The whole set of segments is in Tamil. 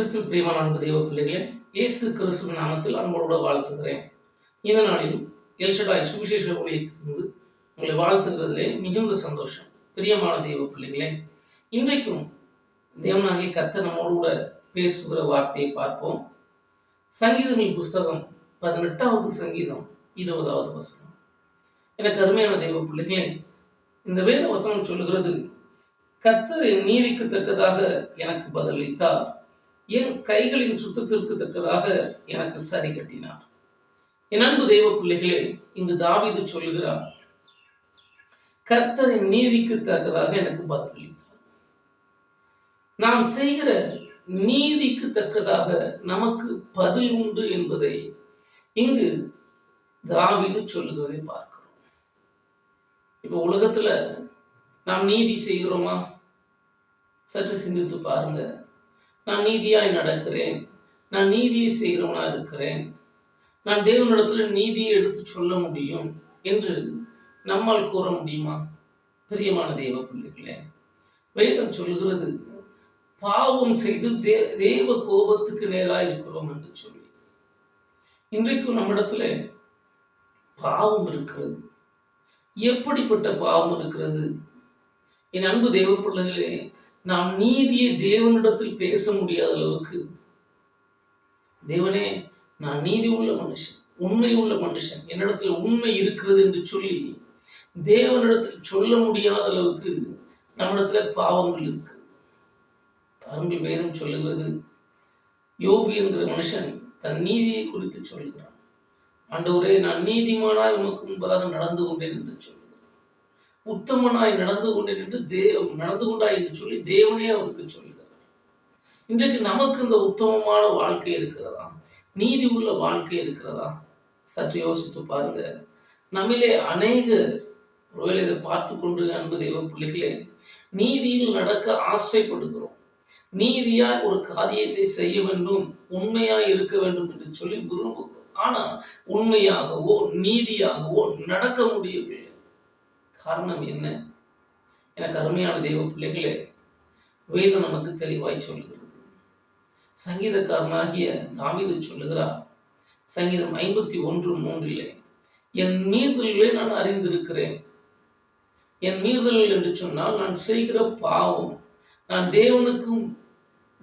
கிறிஸ்து பிரியமான அன்பு தெய்வ பிள்ளைகளே இயேசு கிறிஸ்துவ நாமத்தில் அன்போடு வாழ்த்துகிறேன். இந்த நாளிலும் எல்ஷடாய் சுவிசேஷ ஊழியத்திலிருந்து உங்களை வாழ்த்துகிறதுலே மிகுந்த சந்தோஷம். பிரியமான தெய்வ பிள்ளைகளே இன்றைக்கும் தேவனாகி கத்த நம்மோடு கூட பேசுகிற வார்த்தையை பார்ப்போம். சங்கீதங்கள் புஸ்தகம் பதினெட்டாவது சங்கீதம் இருபதாவது வசனம். எனக்கு அருமையான தெய்வ பிள்ளைகளே இந்த வேத வசனம் சொல்லுகிறது கத்தர் என் நீதிக்கு தக்கதாக எனக்கு பதிலளித்தார். என் கைகளின் சுத்தத்திற்கு தக்கதாக எனக்கு சரி கட்டினார். என் அன்பு தெய்வ பிள்ளைகளே இங்கு தாவிது சொல்கிறார் கர்த்தரின் நீதிக்கு தக்கதாக எனக்கு பதிலளித்தார். நாம் செய்கிற நீதிக்கு தக்கதாக நமக்கு பதில் உண்டு என்பதை இங்கு தாவிது சொல்லுகிறதை பார்க்கிறோம். இப்போ உலகத்துல நாம் நீதி செய்கிறோமா? சற்று சிந்தித்து பாருங்க. நான் நீதியாய் நடக்கிறேன். நான் நீதியை செய்கிறவனா இருக்கிறேன். நான் தேவனிடத்தில் நீதியை எடுத்து சொல்ல முடியும் என்று நம்மால் கூற முடியுமா? பிரியமான தெய்வ பிள்ளைகளே வேதம் சொல்லுகிறது பாவம் செய்து தே தேவ கோபத்துக்கு நேராக இருக்கிறோம் என்று சொல்லி. இன்றைக்கும் நம்மிடத்துல பாவம் இருக்கிறது. எப்படிப்பட்ட பாவம் இருக்கிறது? என் அன்பு தேவ பிள்ளைகளே நாம் நீதியை தேவனிடத்தில் பேச முடியாத அளவுக்கு தேவனே நான் நீதி உள்ள மனுஷன் உண்மை உள்ள மனுஷன் என்னிடத்தில் உண்மை இருக்கிறது என்று சொல்லி தேவனிடத்தில் சொல்ல முடியாத அளவுக்கு நம்மிடத்துல பாவங்கள் இருக்கு. பாருங்கள் வேதம் சொல்லுகிறது யோபி என்கிற மனுஷன் தன் நீதியை குறித்து சொல்கிறான் ஆண்டவரே நான் நீதிமானாய் உமக்கு முன்பதாக நடந்து கொண்டேன் என்று சொல்லுகிறேன் உத்தமனாய் நடந்து கொண்டேன் என்று தேவ நடந்து கொண்டாய் என்று சொல்லி தேவனே அவருக்கு சொல்லுகிறார். இன்றைக்கு நமக்கு இந்த உத்தமமான வாழ்க்கை இருக்கிறதா? நீதி உள்ள வாழ்க்கை இருக்கிறதா? சற்று யோசித்து பாருங்க. நம்மிலே அநேக ஒருவேளை இதை பார்த்து கொண்டு அன்பு தெய்வ பிள்ளைகளே நீதியில் நடக்க ஆசைப்படுகிறோம். நீதியாய் ஒரு காரியத்தை செய்ய வேண்டும் உண்மையாய் இருக்க வேண்டும் என்று சொல்லி விரும்புகிறோம். ஆனா உண்மையாகவோ நீதியாகவோ நடக்க முடியவில்லை. காரணம் என்ன? எனக்கு அருமையான தெய்வ பிள்ளைகளே வேதம் நமக்கு தெளிவாய் சொல்லுகிறது. சங்கீதக்காரனாகிய தாவீது சொல்லுகிறார் சங்கீதம் ஐம்பத்தி ஒன்று மூன்றிலே என் மீறுதல்களை நான் அறிந்திருக்கிறேன். என் மீறுதல் என்று சொன்னால் நான் செய்கிற பாவம் நான் தேவனுக்கும்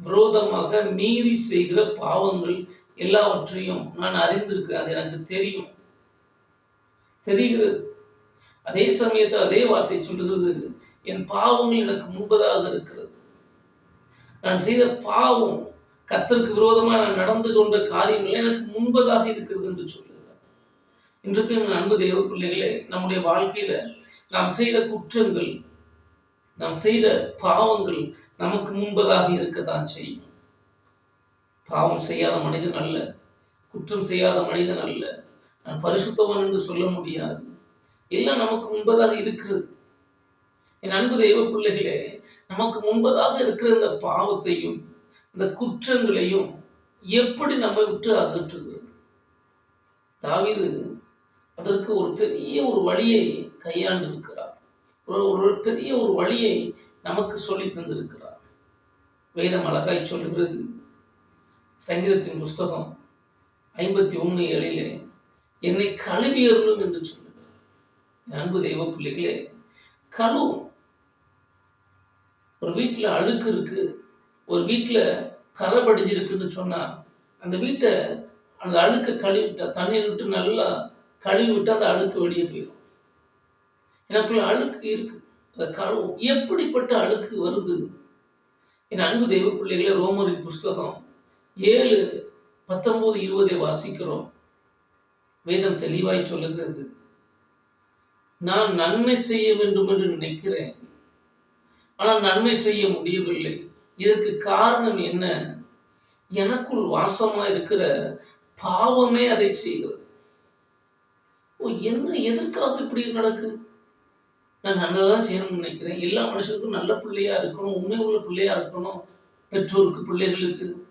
விரோதமாக மீறி செய்கிற பாவங்கள் எல்லாவற்றையும் நான் அறிந்திருக்கிறேன் அது எனக்கு தெரியும். தெரிகிறது. அதே சமயத்தில் அதே வார்த்தை சொல்லுகிறது என் பாவங்கள் எனக்கு முன்பதாக இருக்கிறது. நான் செய்த பாவம் கத்தருக்கு விரோதமாக நான் நடந்து கொண்ட காரியங்கள் எனக்கு முன்பதாக இருக்கிறது என்று சொல்லுகிறார். இன்றைக்கு என் அன்பு தேவ பிள்ளைகளே நம்முடைய வாழ்க்கையில நாம் செய்த குற்றங்கள் நாம் செய்த பாவங்கள் நமக்கு முன்பதாக இருக்கத்தான் செய்யும். பாவம் செய்யாத மனிதன் அல்ல குற்றம் செய்யாத மனிதன் அல்ல. நான் பரிசுத்தவன் என்று சொல்ல முடியாது. எல்லாம் நமக்கு முன்பதாக இருக்கிறது. என் அன்பு தெய்வ பிள்ளைகளே நமக்கு முன்பதாக இருக்கிற இந்த பாவத்தையும் இந்த குற்றங்களையும் எப்படி நம்மை விட்டு அகற்றுகிறது தாவிது அதற்கு ஒரு பெரிய ஒரு வழியை கையாண்டு இருக்கிறார் ஒரு ஒரு பெரிய ஒரு வழியை நமக்கு சொல்லி தந்திருக்கிறார். வேதம் அழகாய் சொல்லுகிறது. சங்கீதத்தின் புஸ்தகம் ஐம்பத்தி ஒன்று ஏழிலே என்னை கழுவியர்களும் என்று சொல்லுகிறார் அன்பு தெய்வ பிள்ளைகளே கழுவும். ஒரு வீட்டில் அழுக்கு இருக்கு ஒரு வீட்டில் கரை படிஞ்சிருக்குன்னு சொன்னால் அந்த வீட்டை அந்த அழுக்கை கழுவிட்டா தண்ணீர் விட்டு நல்லா கழுவி விட்டு அந்த அழுக்கு வெளியே போயிடும். எனக்குள்ள அழுக்கு இருக்கு அதை கழுவும். எப்படிப்பட்ட அழுக்கு வருது? என் அன்பு தெய்வ பிள்ளைகளே ரோமரின் புஸ்தகம் ஏழு பத்தொன்பது இருபதை வாசிக்கிறோம். வேதம் தெளிவாய் சொல்லுகிறது. நான் நன்மை செய்ய வேண்டும் என்று நினைக்கிறேன். ஆனால் நன்மை செய்ய முடியவில்லை. இதற்கு காரணம் என்ன? எனக்குள் வாசமா இருக்கிற பாவமே அதை செய்கிறது. ஓ என்ன எதற்காக இப்படி நடக்குது? நான் நல்லதான் செய்யணும்னு நினைக்கிறேன். எல்லா மனுஷருக்கும் நல்ல பிள்ளையா இருக்கணும் உண்மை உள்ள பிள்ளையா இருக்கணும். பெற்றோருக்கு பிள்ளைகளுக்கு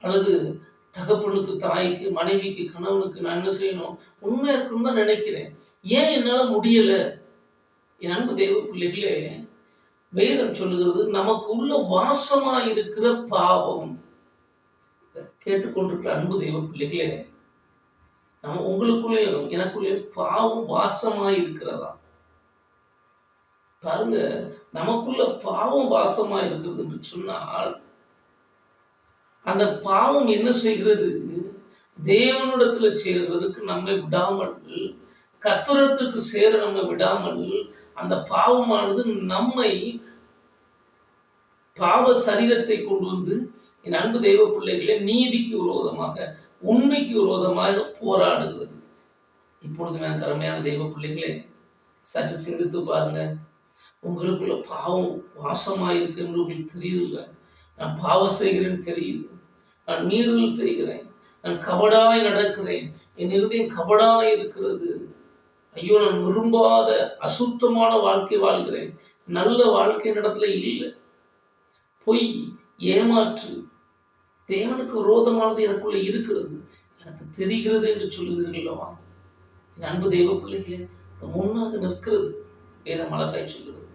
அல்லது தகப்பனுக்கு தாய்க்கு மனைவிக்கு கணவனுக்கு நான் என்ன செய்யணும்? உண்மையா இருக்குன்னு தான் நினைக்கிறேன். ஏன் என்னால முடியலை? என் அன்பு தெய்வ பிள்ளைகளே வேதம் சொல்லுகிறது நமக்கு உள்ள வாசமா இருக்கிற பாவம். கேட்டுக்கொண்டிருக்கிற அன்பு தெய்வ பிள்ளைகளே நம்ம உங்களுக்குள்ளேயும் எனக்குள்ளேயும் பாவம் வாசமா இருக்கிறதா? பாருங்க நமக்குள்ள பாவம் வாசமா இருக்கிறது என்று சொன்னால் அந்த பாவம் என்ன செய்கிறது? தேவனிடத்துல சேர்வதற்கு நம்மை விடாமல் கத்துரத்துக்கு சேர நம்மை விடாமல் அந்த பாவமானது நம்மை பாவ சரீரத்தை கொண்டு வந்து என் அன்பு தெய்வ பிள்ளைகளே நீதிக்கு விரோதமாக உண்மைக்கு விரோதமாக போராடுகிறது. இப்பொழுது நான் கருமையான தெய்வ பிள்ளைகளே சற்று சிந்தித்து பாருங்க. உங்களுக்குள்ள பாவம் வாசமாயிருக்கு என்று உங்களுக்கு தெரியுதில்ல? நான் பாவம் செய்கிறேன்னு தெரியுது. நான் மீறல் செய்கிறேன். நான் கபடாய் நடக்கிறேன். என் இருதயம் கபடாய் இருக்கிறது. ஐயோ நான் விரும்பாத அசுத்தமான வாழ்க்கை வாழ்கிறேன். நல்ல வாழ்க்கை நடத்துல இல்லை. பொய் ஏமாற்று. தேவனுக்கு விரோதமானது எனக்குள்ள இருக்கிறது. எனக்கு தெரிகிறது என்று சொல்லுகிறீர்களவா என் அன்பு தெய்வ பிள்ளைகளே முன்னாக நிற்கிறது. வேதம் அழகாய் சொல்லுகிறது.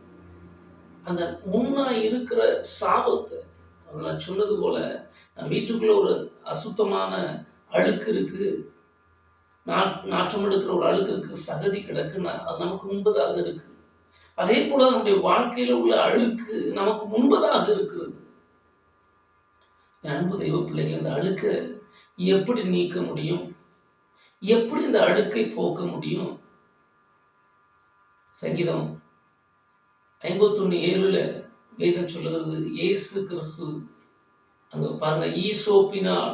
அந்த முன்னாக இருக்கிற சாபத்தை நான் சொன்னது போல நான் வீட்டுக்குள்ள ஒரு அசுத்தமான அழுக்கு இருக்கு. நாற்றம் எடுக்கிற ஒரு அழுக்கு இருக்கு சகதி கிடக்குன்னா அது நமக்கு முன்பதாக இருக்கு. அதே போல நம்முடைய வாழ்க்கையில உள்ள அழுக்கு நமக்கு முன்பதாக இருக்கிறது. அன்பு தெய்வ பிள்ளைகள் இந்த அழுக்கை எப்படி நீக்க முடியும்? எப்படி இந்த அழுக்கை போக்க முடியும்? சங்கீதம் ஐம்பத்தொன்னு ஏழுல வேதம் சொல்லுகிறது இயேசு கிறிஸ்து. அங்க பாருங்க ஈசோப்பினால்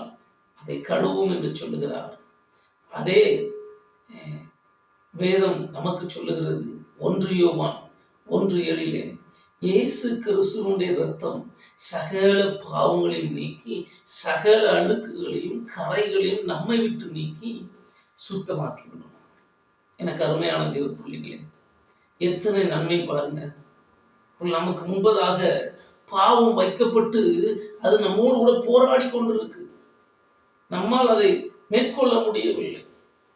அதை கழுவும் என்று சொல்லுகிறார். அதே வேதம் நமக்கு சொல்லுகிறது ஒன்று யோவான் ஒன்று ஏழிலே இயேசு கிறிஸ்துவனுடைய ரத்தம் சகல பாவங்களையும் நீக்கி சகல அழுக்குகளையும் கரைகளையும் நம்மை விட்டு நீக்கி சுத்தமாக்கிவிடும் எனக்கு அருமையான தெய்வ புள்ளிகளே எத்தனை நன்மை பாருங்க. நமக்கு முன்பதாக பாவம் வைக்கப்பட்டு அது நம்மோடு கூட போராடி கொண்டிருக்கு. நம்மால் அதை மேற்கொள்ள முடியவில்லை.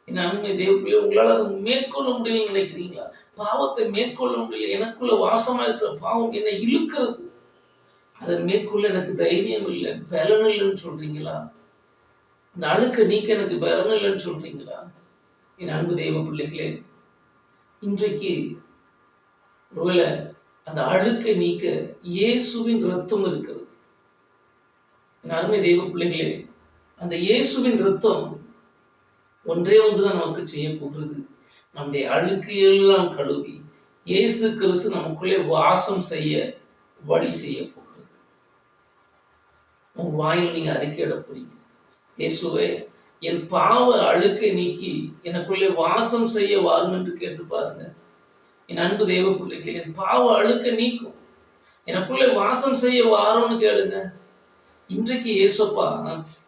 என் அண்மை தேவப்பிள்ளை உங்களால் அதை மேற்கொள்ள முடியலன்னு நினைக்கிறீங்களா? பாவத்தை மேற்கொள்ள முடியல. எனக்குள்ள வாசமா இருக்கிற பாவம் என்னை இழுக்கிறது. அதை மேற்கொள்ள எனக்கு தைரியம் இல்லை. பலன் இல்லைன்னு சொல்றீங்களா? இந்த அழுக்க நீக்க எனக்கு பலன் இல்லைன்னு சொல்றீங்களா? என் அன்பு தெய்வ பிள்ளைகளே இன்றைக்கு ஒருவேளை அந்த அழுக்கை நீக்க இயேசுவின் ரத்தம் இருக்கிறது. அருமை தெய்வ பிள்ளைகளே அந்த இயேசுவின் ரத்தம் ஒன்றே ஒன்றுதான் நமக்கு செய்ய போகிறது. நம்முடைய அழுக்கு எல்லாம் கழுவி இயேசு கிறிஸ்து நமக்குள்ளே வாசம் செய்ய வழி செய்ய போகிறது. உங்க வாயில் நீங்க அறிக்கையிட போறீங்க. இயேசுவே என் பாவ அழுக்கை நீக்கி எனக்குள்ளே வாசம் செய்ய வாரும் என்று கேட்டு பாருங்க. என் அன்பு தேவ பிள்ளைகளை என் பாவ அழுக்க நீக்கும். எனக்குள்ளே வாசம் செய்ய வாரோம்னு கேளுங்க. இன்றைக்கு ஏசப்பா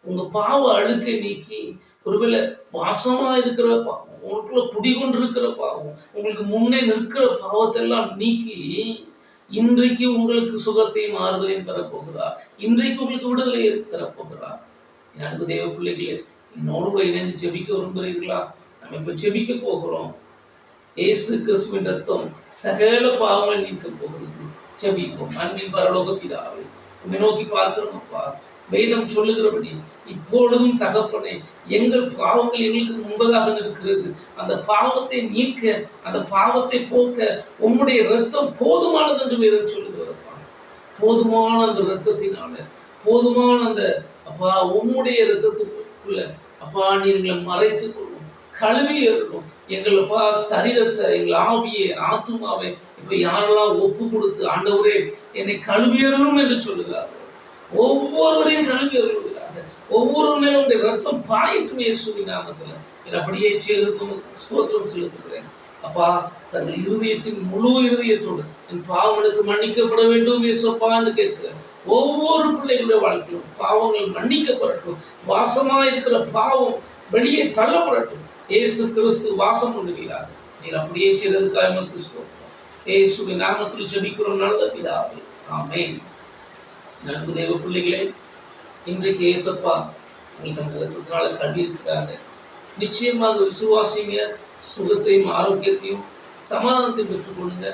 உங்க பாவ அழுக்கை நீக்கி ஒருவேளை வாசமா இருக்கிற பாவம் உங்களுக்குள்ள குடிகொண்டு இருக்கிற பாவம் உங்களுக்கு முன்னே நிற்கிற பாவத்தெல்லாம் நீக்கி இன்றைக்கு உங்களுக்கு சுகத்தையும் ஆறுதலையும் தரப்போகிறார் இன்றைக்கு உங்களுக்கு விடுதலையை தரப்போகிறார் என் அன்பு தேவ பிள்ளைகளே என்னோடு இணைந்து ஜெபிக்க விரும்புகிறீர்களா? நம்ம இப்ப ஜெபிக்க போகிறோம். இயேசு கிறிஸ்துவின் ரத்தம் சகல பாவங்களை நீக்க போகிறது ஜெபிப்போம். அன்பின் பரலோக பிதாவே உண்மை நோக்கி பார்க்கிறோம்ப்பா. வேதம் சொல்லுகிறபடி இப்பொழுதும் தகப்பனே எங்கள் பாவங்கள் எங்களுக்கு முன்பதாக இருக்கிறது. அந்த பாவத்தை நீக்க அந்த பாவத்தை போக்க உம்முடைய ரத்தம் போதுமானது என்று வேதம் சொல்லுகிறப்பா. போதுமான அந்த ரத்தத்தினால போதுமான அந்த அப்பா உம்முடைய ரத்தத்துக்குள்ள அப்பா நீ எங்களை மறைத்துக் கொள்ளும். கழுவி இருக்கும் எங்களப்பா சரீரத்தை எங்கள் ஆவியை ஆத்துமாவை இப்ப யாரெல்லாம் ஒப்பு கொடுத்து ஆண்டவரே என்னை கழுவியறணும் என்று சொல்லுகிறார்கள் ஒவ்வொருவரையும் கல்வி அருள்கிறார்கள். ஒவ்வொரு மேலும் உடைய ரத்தம் பாய்க்கும் இயேசுவி நாமத்துல. என் அப்படியே சேர்த்து ஸ்தோத்திரம் செலுத்துகிறேன். அப்பா தங்கள் இருதயத்தின் முழு இருதயத்தோடு என் பாவங்களுக்கு மன்னிக்கப்பட வேண்டும் இயேசப்பான்னு கேட்கிறேன். ஒவ்வொரு பிள்ளைகளுடைய வாழ்க்கையிலும் பாவங்கள் மன்னிக்கப்படட்டும். வாசமா இருக்கிற பாவம் வெளியே தள்ளப்படட்டும். ஏசு கிறிஸ்து வாசம் பண்ணுகிறார். நீர் அப்படியே செய்ததுக்காக நமக்கு ஸ்தோத்திரம் இயேசுவின் நாமத்தில் ஜெபிக்கிறோம் நல்ல பிதாவே. ஆமென். நண்பு தேவ பிள்ளைகளே இன்றைக்கு ஏசப்பா உங்களுக்கு அந்த ரத்தத்தினால கல்வி இருக்கிறாங்க நிச்சயமாக விசுவாசிங்க சுகத்தையும் ஆரோக்கியத்தையும் சமாதானத்தையும் பெற்றுக்கொள்ளுங்க.